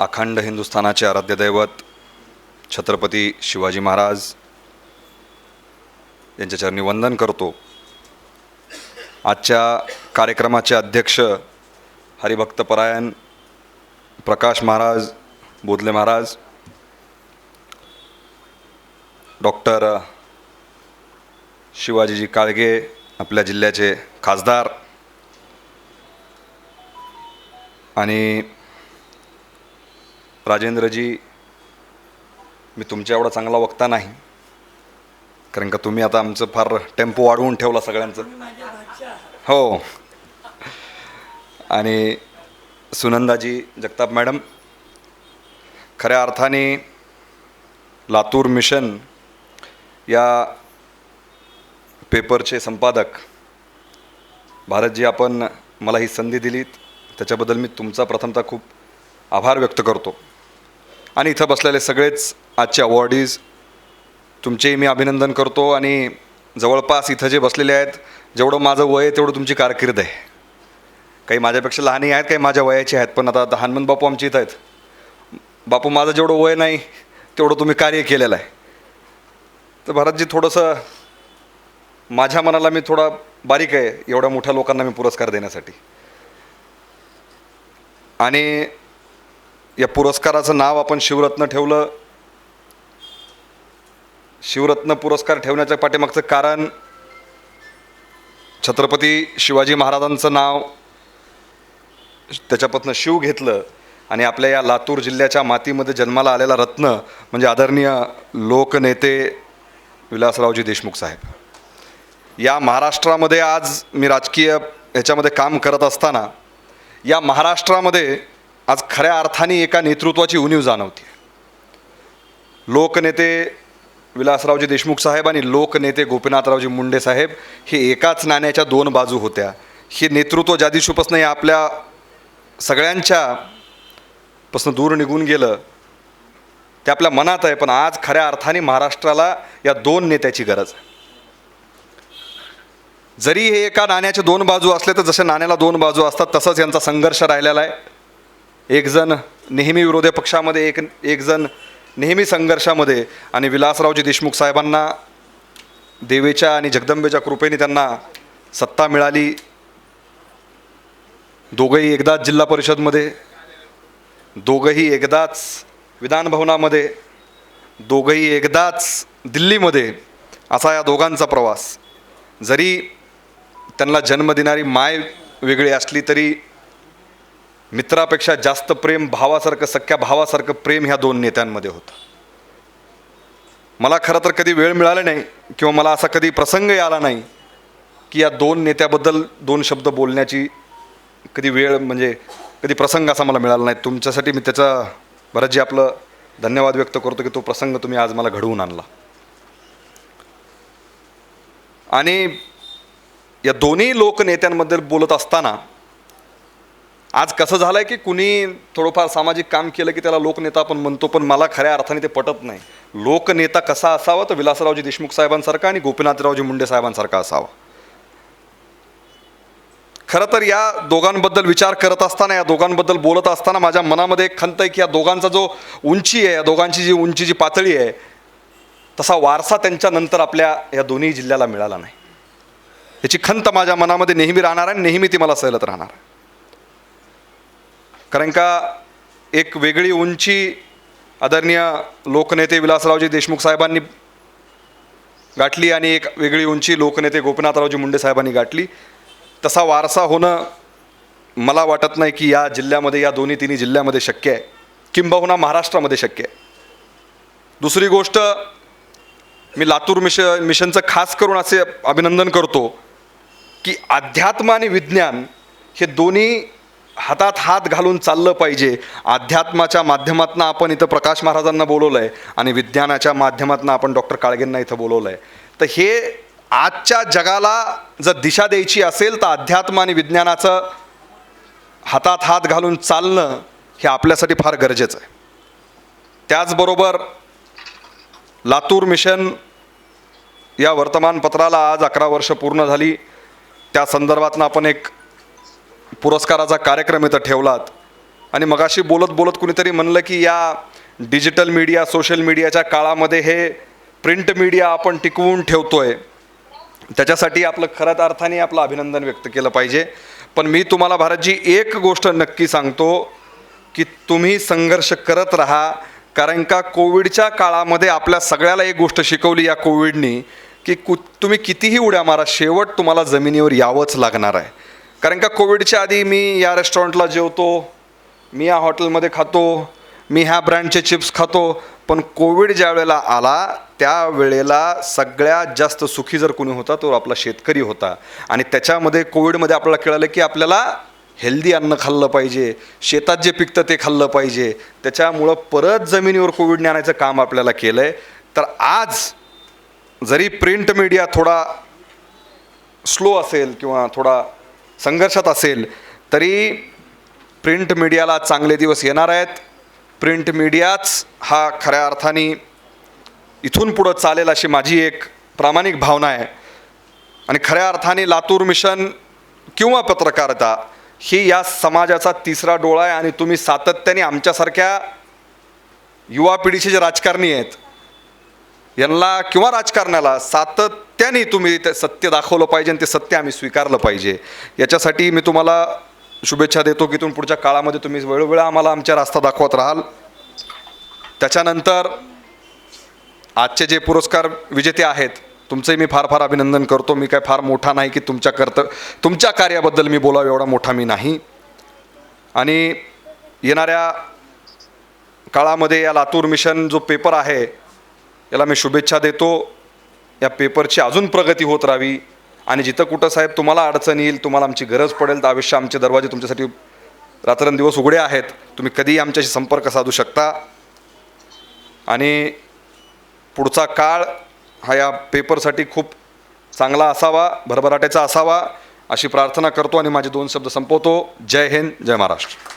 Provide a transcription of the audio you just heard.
अखंड हिंदुस्थानाचे आराध्य दैवत छत्रपती शिवाजी महाराज यांच्या चरणी वंदन करतो. आजच्या कार्यक्रमाचे अध्यक्ष हरिभक्तपरायण प्रकाश महाराज बोधले महाराज डॉक्टर शिवाजीजी काळगे आपल्या जिल्ह्याचे खासदार आणि राजेंद्रजी मी तुमच्या एवढा चांगला वक्ता नाही. कारण का तुम्ही आता आमचं फार टेम्पो वाढवून ठेवला सगळ्यांचं. हो. आणि सुनंदाजी जगताप मॅडम खऱ्या अर्थाने लातूर मिशन या पेपरचे संपादक भारतजी आपण मला ही संधी दिलीत. त्याच्याबद्दल मी तुमचा प्रथमतः खूप आभार व्यक्त करतो. आणि इथं बसलेले सगळेच आजचे अवॉर्डीज तुमचेही मी अभिनंदन करतो आणि जवळपास इथं जे बसलेले आहेत जेवढं माझं वय आहे तेवढं तुमची कारकीर्द आहे. काही माझ्यापेक्षा लहानही आहेत काही माझ्या वयाचे आहेत पण आता आता हनुमंत बापू आमचे इथं आहेत. बापू माझं जेवढं वय नाही तेवढं तुम्ही कार्य केलेलं आहे. तर भारतजी थोडंसं माझ्या मनाला मी थोडा बारीक आहे एवढ्या मोठ्या लोकांना मी पुरस्कार देण्यासाठी. आणि या पुरस्काराचं नाव आपण शिवरत्न ठेवलं. शिवरत्न पुरस्कार ठेवण्याच्या पाठीमागचं कारण छत्रपती शिवाजी महाराजांचं नाव त्याच्यापासून शिव घेतलं आणि आपल्या या लातूर जिल्ह्याच्या मातीमध्ये जन्माला आलेला रत्न म्हणजे आदरणीय लोकनेते विलासरावजी देशमुख साहेब. या महाराष्ट्रामध्ये आज मी राजकीय ह्याच्यामध्ये काम करत असताना या महाराष्ट्रामध्ये आज खऱ्या अर्थाने एका नेतृत्वाची उणीव जाणवते. लोकनेते विलासरावजी देशमुख साहेब आणि लोकनेते गोपीनाथरावजी मुंडे साहेब हे एकाच नाण्याच्या दोन बाजू होत्या. हे नेतृत्व ज्या दिवशीपासून या आपल्या सगळ्यांच्या पासून दूर निघून गेलं ते आपल्या मनात आहे पण आज खऱ्या अर्थाने महाराष्ट्राला या दोन नेत्याची गरज आहे. जरी हे एका नाण्याचे दोन बाजू असले तर जसे नाण्याला दोन बाजू असतात तसंच यांचा संघर्ष राहिलेला आहे. एकजण नेहमी विरोधी पक्षामध्ये एक एकजण नेहमी संघर्षामध्ये आणि विलासरावजी देशमुख साहेबांना देवेच्या आणि जगदंबेच्या कृपेने त्यांना सत्ता मिळाली. दोघंही एकदाच जिल्हा परिषदमध्ये दोघंही एकदाच विधानभवनामध्ये दोघंही एकदाच दिल्लीमध्ये असा या दोघांचा प्रवास. जरी त्यांना जन्म देणारी माय वेगळी असली तरी मित्रापेक्षा जास्त प्रेम भावासारखं सख्या भावासारखं प्रेम ह्या दोन नेत्यांमध्ये होतं. मला खरं तर कधी वेळ मिळाला नाही किंवा मला असा कधी प्रसंगही आला नाही की या दोन नेत्याबद्दल दोन शब्द बोलण्याची कधी वेळ म्हणजे कधी प्रसंग असा मला मिळाला नाही. तुमच्यासाठी मी त्याचा बरंच जे आपलं धन्यवाद व्यक्त करतो की तो प्रसंग तुम्ही आज मला घडवून आणला. आणि या दोन्ही लोकनेत्यांबद्दल बोलत असताना आज कसं झालं आहे की कुणी थोडंफार सामाजिक काम केलं की त्याला लोकनेता पण म्हणतो पण मला खऱ्या अर्थाने ते पटत नाही. लोकनेता कसा असावा तर विलासरावजी देशमुख साहेबांसारखा आणि गोपीनाथरावजी मुंडे साहेबांसारखा असावा. खरं तर या दोघांबद्दल विचार करत असताना या दोघांबद्दल बोलत असताना माझ्या मनामध्ये एक खंत आहे की या दोघांचा जो उंची आहे या दोघांची जी उंची जी पातळी आहे तसा वारसा त्यांच्यानंतर आपल्या या दोन्ही जिल्ह्याला मिळाला नाही. याची खंत माझ्या मनामध्ये नेहमी राहणार आहे आणि नेहमी ती मला सहलत राहणार आहे. कारण का एक वेगळी उंची आदरणीय लोकनेते विलासरावजी देशमुख साहेबांनी गाठली आणि एक वेगळी उंची लोकनेते गोपीनाथरावजी मुंडे साहेबांनी गाठली. तसा वारसा होणं मला वाटत नाही की या जिल्ह्यामध्ये या दोन्ही तिन्ही जिल्ह्यामध्ये शक्य आहे. किंबहुना महाराष्ट्रामध्ये शक्य आहे. दुसरी गोष्ट मी लातूर मिश मिशनचं खास करून असे अभिनंदन करतो की अध्यात्म आणि विज्ञान हे दोन्ही हातात हात घालून चाललं पाहिजे. अध्यात्माच्या माध्यमातून आपण इथं प्रकाश महाराजांना बोलवलं आहे आणि विज्ञानाच्या माध्यमातून आपण डॉक्टर काळगेंना इथं बोलवलं आहे तर हे आजच्या जगाला जर दिशा द्यायची असेल तर अध्यात्म आणि विज्ञानाचं हातात हात घालून चालणं हे आपल्यासाठी फार गरजेचं आहे. त्याचबरोबर लातूर मिशन या वर्तमानपत्राला आज अकरा वर्ष पूर्ण झाली. त्या संदर्भातनं आपण एक पुरस्काराचा कार्यक्रम इथं ठेवलात. आणि मगाशी बोलत बोलत कुणीतरी म्हणलं की या डिजिटल मीडिया सोशल मीडियाच्या काळामध्ये हे प्रिंट मीडिया आपण टिकवून ठेवतो आहे त्याच्यासाठी आपलं खऱ्याच अर्थाने आपलं अभिनंदन व्यक्त केलं पाहिजे. पण मी तुम्हाला भारतजी एक गोष्ट नक्की सांगतो की तुम्ही संघर्ष करत राहा. कारण का कोविडच्या काळामध्ये आपल्या सगळ्याला एक गोष्ट शिकवली या कोविडनी की कु तुम्ही कितीही उड्या मारा शेवट तुम्हाला जमिनीवर यावंच लागणार आहे. कारण का कोविडच्या आधी मी या रेस्टॉरंटला जेवतो मी या हॉटेलमध्ये खातो मी ह्या ब्रँडचे चिप्स खातो पण कोविड ज्या वेळेला आला त्या वेळेला सगळ्यात जास्त सुखी जर कोणी होता तो आपला शेतकरी होता. आणि त्याच्यामध्ये कोविडमध्ये आपल्याला कळालं की आपल्याला हेल्दी अन्न खाल्लं पाहिजे शेतात जे पिकतं ते खाल्लं पाहिजे. त्याच्यामुळं परत जमिनीवर कोविडने आणायचं काम आपल्याला केलं आहे तर आज जरी प्रिंट मीडिया थोडा स्लो असेल किंवा थोडा संघर्षात असेल तरी प्रिंट मीडियाला चांगले दिवस येणार आहेत. प्रिंट मीडियाच हा खऱ्या अर्थाने इथून पुढं चालेल अशी माझी एक प्रामाणिक भावना आहे. आणि खऱ्या अर्थाने लातूर मिशन किंवा पत्रकारिता ही या समाजाचा तिसरा डोळा आहे आणि तुम्ही सातत्याने आमच्यासारख्या युवा पिढीचे जे राजकारणी आहेत यांना किंवा राजकारणाला सातत्याने तुम्ही ते सत्य दाखवलं पाहिजे आणि ते सत्य आम्ही स्वीकारलं पाहिजे. याच्यासाठी मी तुम्हाला शुभेच्छा देतो की तुम्ही पुढच्या काळामध्ये तुम्ही वेळोवेळा आम्हाला आमच्या रास्ता दाखवत राहाल. त्याच्यानंतर आजचे जे पुरस्कार विजेते आहेत तुमचंही मी फार फार अभिनंदन करतो. मी काय फार मोठा नाही की तुमच्या कर्त तुमच्या कार्याबद्दल मी बोलावं एवढा मोठा मी नाही. आणि येणाऱ्या काळामध्ये या लातूर मिशन जो पेपर आहे याला मी शुभेच्छा देतो. या पेपरची अजून प्रगती होत राहावी. आणि जिथं कुठं साहेब तुम्हाला अडचण येईल तुम्हाला आमची गरज पडेल तर आयुष्य आमचे दरवाजे तुमच्यासाठी रात्रंदिवस उघडे आहेत. तुम्ही कधीही आमच्याशी संपर्क साधू शकता. आणि पुढचा काळ हा या पेपरसाठी खूप चांगला असावा भरभराट्याचा असावा अशी प्रार्थना करतो आणि माझे दोन शब्द संपवतो. जय हिंद जय महाराष्ट्र.